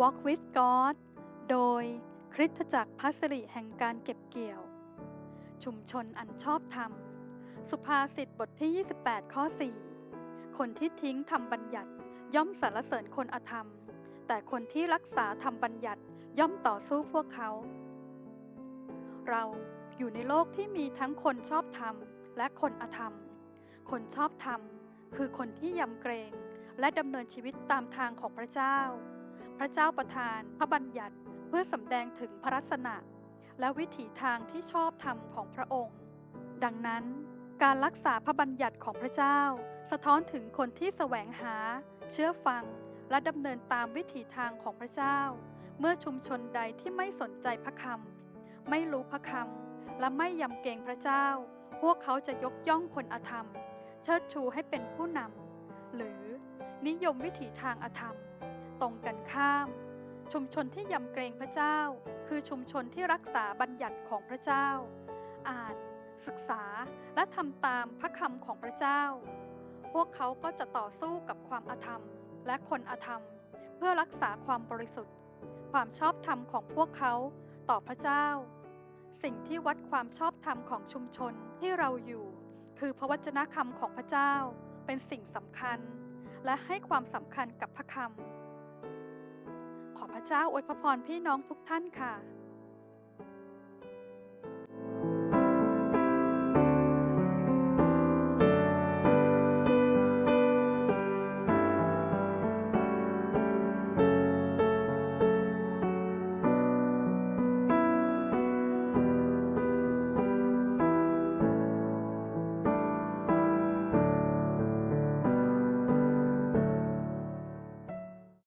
Walk with God โดยคริสตจักรพัสริแห่งการเก็บเกี่ยว ชุมชนอันชอบธรรม สุภาษิตบทที่ 28 ข้อ 4 คนที่ทิ้งธรรมบัญญัติย่อมสรรเสริญคนอธรรม แต่คนที่รักษาธรรมบัญญัติย่อมต่อสู้พวกเขา เราอยู่ในโลกที่มีทั้งคนชอบธรรมและคนอธรรม คนชอบธรรมคือคนที่ยำเกรงและดำเนินชีวิตตามทางของพระเจ้า พระเจ้าประทาน พระบัญญัติเพื่อสำแดงถึงพระลักษณะ และวิถีทางที่ชอบธรรมของพระองค์ ดังนั้น การรักษาพระบัญญัติของพระเจ้า สะท้อนถึงคนที่แสวงหา เชื่อฟัง และดำเนินตามวิถีทางของพระเจ้า เมื่อชุมชนใดที่ไม่สนใจพระคำไม่รู้พระคำและไม่ยำเกรงพระเจ้า พวกเขาจะยกย่องคนอธรรม เชิดชูให้เป็นผู้นำหรือนิยมวิถีทางอธรรม รงกันข้าม ชุมชนที่ยำเกรงพระเจ้า คือชุมชนที่รักษาบัญญัติของพระเจ้า อ่าน ศึกษาและทำตามพระคำของพระเจ้า พวกเขาก็จะต่อสู้กับความอธรรมและคนอธรรม เพื่อรักษาความบริสุทธิ์ ความชอบธรรมของพวกเขาต่อพระเจ้า สิ่งที่วัดความชอบธรรมของชุมชนที่เราอยู่ คือพระวจนะคำของพระเจ้าเป็นสิ่งสำคัญและให้ความสำคัญกับพระคำ พระเจ้าอวยพรพี่น้องทุกท่านค่ะ